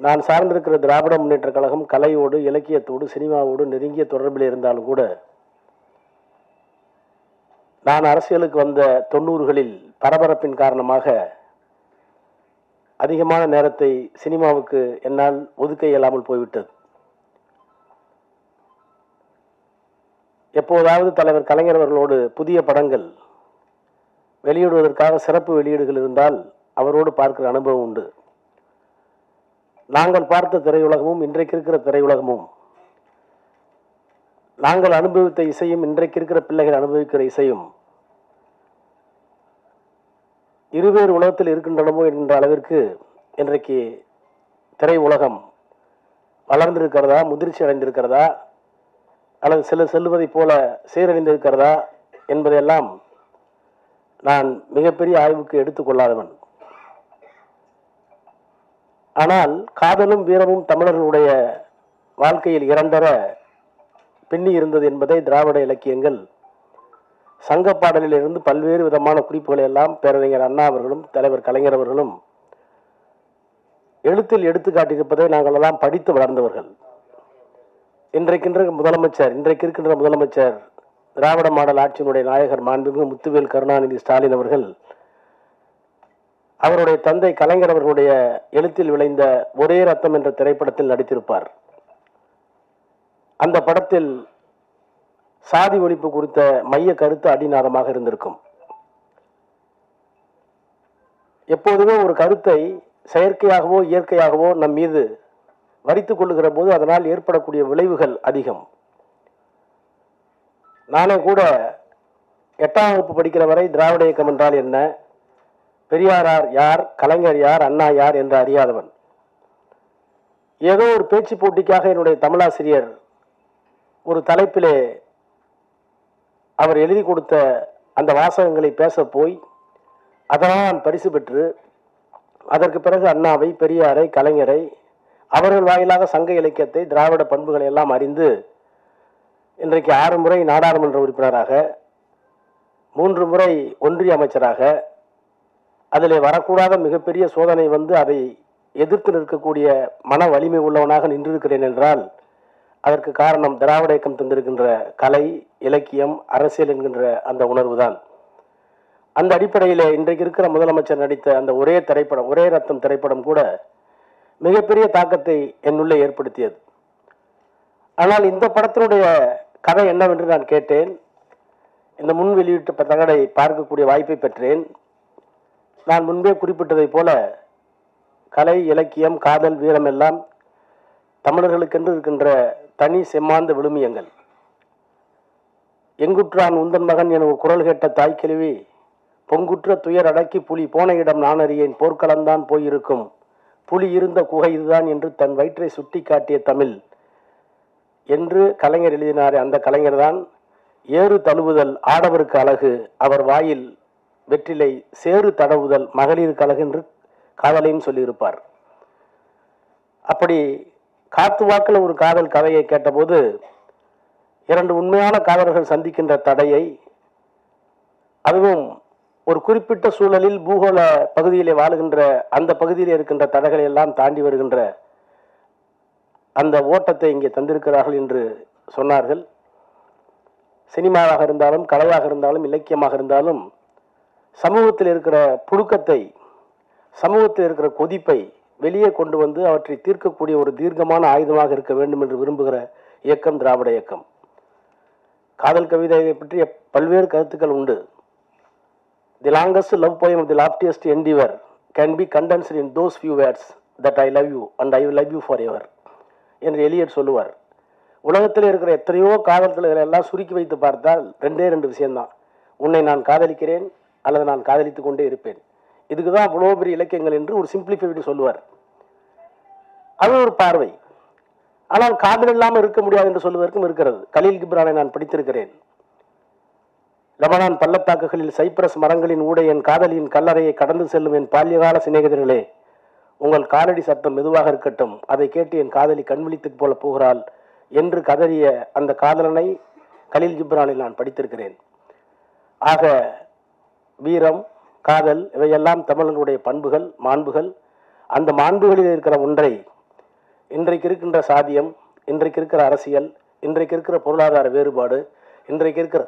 நான் சார்ந்திருக்கிற திராவிட முன்னேற்ற கழகம் கலையோடு இலக்கியத்தோடு சினிமாவோடு நெருங்கிய தொடர்பில் இருந்தாலும் கூட நான் அரசியலுக்கு வந்த தொண்ணூறுகளில் பரபரப்பின் காரணமாக அதிகமான நேரத்தை சினிமாவுக்கு என்னால் ஒதுக்க இயலாமல் போய்விட்டது. எப்போதாவது தலைவர் கலைஞர் அவர்களோடு புதிய படங்கள் வெளியிடுவதற்காக சிறப்பு வெளியீடுகள் இருந்தால் அவரோடு பார்க்கிற அனுபவம் உண்டு. நாங்கள் பார்த்த திரையுலகமும் இன்றைக்கு இருக்கிற திரையுலகமும். நாங்கள் அனுபவித்த இசையும் இன்றைக்கு இருக்கிற பிள்ளைகள் அனுபவிக்கிற இசையும் இருவேறு உலகத்தில் இருக்கின்றனமோ என்கின்ற அளவிற்கு இன்றைக்கு திரை உலகம் வளர்ந்திருக்கிறதா முதிர்ச்சி அடைந்திருக்கிறதா அல்லது சில செல்வதைப் போல சீரழிந்திருக்கிறதா என்பதையெல்லாம் நான் மிகப்பெரிய ஆய்வுக்கு எடுத்துக்கொள்ளாதவன் ஆனால் காதலும் வீரமும் தமிழர்களுடைய வாழ்க்கையில் இரண்டர பின்னி இருந்தது என்பதை திராவிட இலக்கியங்கள் சங்க பாடலிலிருந்து பல்வேறு விதமான குறிப்புகளை எல்லாம் பேரறிஞர் அண்ணா அவர்களும் தலைவர் கலைஞர் அவர்களும் எழுத்தில் எடுத்து காட்டியிருப்பதை நாங்கள் எல்லாம் படித்து வளர்ந்தவர்கள். இன்றைக்கின்ற முதலமைச்சர் இன்றைக்கு இருக்கின்ற முதலமைச்சர் திராவிட மாடல் ஆட்சியினுடைய நாயகர் மாண்புமிகு முத்துவேல் கருணாநிதி ஸ்டாலின் அவர்கள் அவருடைய தந்தை கலைஞர் அவர்களுடைய எழுத்தில் விளைந்த ஒரே ரத்தம் என்ற திரைப்படத்தில் நடித்திருப்பார். அந்த படத்தில் சாதி ஒழிப்பு குறித்த மைய கருத்து அடிநாதமாக இருந்திருக்கும். எப்போதுமே ஒரு கருத்தை செயற்கையாகவோ இயற்கையாகவோ நம் மீது வரித்து கொள்ளுகிற போது அதனால் ஏற்படக்கூடிய விளைவுகள் அதிகம். நானே கூட எட்டாம் வகுப்பு படிக்கிற வரை திராவிட இயக்கம் என்றால் என்ன? பெரியாரார் யார் கலைஞர் யார் அண்ணா யார் என்று அறியாதவன். ஏதோ ஒரு பேச்சு போட்டிக்காக என்னுடைய தமிழாசிரியர் ஒரு தலைப்பிலே அவர் எழுதி கொடுத்த அந்த வாசகங்களை பேச போய் அதனால் நான் பரிசு பெற்று அதற்கு பிறகு அண்ணாவை பெரியாரை கலைஞரை அவர்கள் வாயிலாக சங்க இலக்கியத்தை திராவிட பண்புகளை எல்லாம் அறிந்து இன்றைக்கு ஆறு முறை நாடாளுமன்ற உறுப்பினராக மூன்று முறை ஒன்றிய அமைச்சராக அதில் வரக்கூடாத மிகப்பெரிய சோதனை வந்து அதை எதிர்த்து நிற்கக்கூடிய மன வலிமை உள்ளவனாக நின்றிருக்கிறேன் என்றால் அதற்கு காரணம் திராவிட இயக்கம் தந்திருக்கின்ற கலை இலக்கியம் அரசியல் என்கின்ற அந்த உணர்வு தான் அந்த அடிப்படையில் இன்றைக்கு இருக்கிற முதலமைச்சர் நடித்த அந்த ஒரே திரைப்படம் ஒரே ரத்தம் திரைப்படம் கூட மிகப்பெரிய தாக்கத்தை என்னுள்ளே ஏற்படுத்தியது. ஆனால் இந்த படத்தினுடைய கதை என்னவென்று நான் கேட்டேன். இந்த முன் வெளியிட்ட தகடை பார்க்கக்கூடிய வாய்ப்பை பெற்றேன். நான் முன்பே குறிப்பிட்டதைப் போல கலை இலக்கியம் காதல் வீரம் எல்லாம் தமிழர்களுக்கென்று இருக்கின்ற தனி செம்மாந்த விழுமியங்கள். எங்குற்றான் உந்தன் மகன் என குரல் கேட்ட தாய்க்கெழுவி பொங்குற்ற துயர் அடக்கி புலி போன இடம் நான் அறியேன். போர்க்களம்தான் போயிருக்கும். புலி இருந்த குகை இதுதான் என்று தன் வயிற்றை சுட்டி காட்டிய தமிழ் என்று கலைஞர் எழுதினார். அந்த கலைஞர் தான் ஏறு தழுவுதல் ஆடவருக்கு அழகு. அவர் வாயில் வெற்றிலை சேறு தடவுதல் மகளிர் கழக என்று காதலையும் சொல்லியிருப்பார். அப்படி காத்து வாக்கில் ஒரு காதல் கதையை கேட்டபோது இரண்டு உண்மையான காதலர்கள் சந்திக்கின்ற தடையை அதுவும் ஒரு குறிப்பிட்ட சூழலில் பூகோள பகுதியிலே வாழுகின்ற அந்த பகுதியில் இருக்கின்ற தடைகளை எல்லாம் தாண்டி வருகின்ற அந்த ஓட்டத்தை இங்கே தந்திருக்கிறார்கள் என்று சொன்னார்கள். சினிமாவாக இருந்தாலும் கலையாக இருந்தாலும் இலக்கியமாக இருந்தாலும் சமூகத்தில் இருக்கிற புழுக்கத்தை சமூகத்தில் இருக்கிற கொதிப்பை வெளியே கொண்டு வந்து அவற்றை தீர்க்கக்கூடிய ஒரு தீர்க்கமான ஆயுதமாக இருக்க வேண்டும் என்று விரும்புகிற இயக்கம் திராவிட இயக்கம். காதல் கவிதையை பற்றிய பல்வேறு கருத்துக்கள் உண்டு. The longest love poem the loftiest endeavour can be condensed in those few words that I love you and I love you for ever என்று எலியட் சொல்லுவார். உலகத்தில் இருக்கிற எத்தனையோ காதல்களை எல்லாம் சுருக்கி வைத்து பார்த்தால் ரெண்டே ரெண்டு விஷயம்தான். உன்னை நான் காதலிக்கிறேன் அல்லது நான் காதலித்து கொண்டே இருப்பேன். இதுக்கு தான் அவ்வளோ பெரிய இலக்கியங்கள் என்று ஒரு சிம்பிளிஃபைடு சொல்லுவார். அது ஒரு பார்வை. ஆனால் காதல் இல்லாமல் இருக்க முடியாது என்று சொல்வதற்கும் இருக்கிறது. கலீல் கிப்ரானை நான் படித்திருக்கிறேன். லெபனான் பள்ளத்தாக்குகளில் சைப்ரஸ் மரங்களின் ஊடே என் காதலியின் கல்லறையை கடந்து செல்லும் என் பால்யகால சிநேகிதர்களே உங்கள் காலடி சத்தம் மெதுவாக இருக்கட்டும். அதை கேட்டு என் காதலி கண்விழித்து போல போகிறாள் என்று கதறிய அந்த காதலனை கலீல் ஜிப்ரானில் நான் படித்திருக்கிறேன். ஆக வீரம் காதல் இவையெல்லாம் தமிழர்களுடைய பண்புகள் மாண்புகள். அந்த மாண்புகளில் இருக்கிற ஒன்றை இன்றைக்கு இருக்கின்ற சாதியம் இன்றைக்கு இருக்கிற அரசியல் இன்றைக்கு இருக்கிற பொருளாதார வேறுபாடு இன்றைக்கு இருக்கிற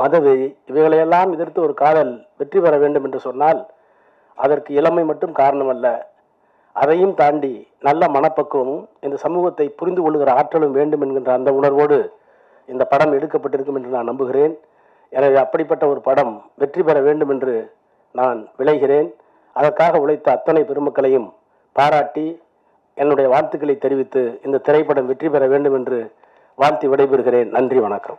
மதவெறி இவைகளையெல்லாம் எதிர்த்து ஒரு காதல் வெற்றி பெற வேண்டும் என்று சொன்னால் அதற்கு இளமை மட்டும் காரணமல்ல. அதையும் தாண்டி நல்ல மனப்பக்குவமும் இந்த சமூகத்தை புரிந்து கொள்கிற ஆற்றலும் வேண்டும் என்கின்ற அந்த உணர்வோடு இந்த படம் எடுக்கப்பட்டிருக்கும் என்று நான் நம்புகிறேன். எனவே அப்படிப்பட்ட ஒரு படம் வெற்றி பெற வேண்டும் என்று நான் விளைகிறேன். அதற்காக உழைத்த அத்தனை பெருமக்களையும் பாராட்டி என்னுடைய வாழ்த்துக்களை தெரிவித்து இந்த திரைப்படம் வெற்றி பெற வேண்டும் என்று வாழ்த்தி விடைபெறுகிறேன். நன்றி வணக்கம்.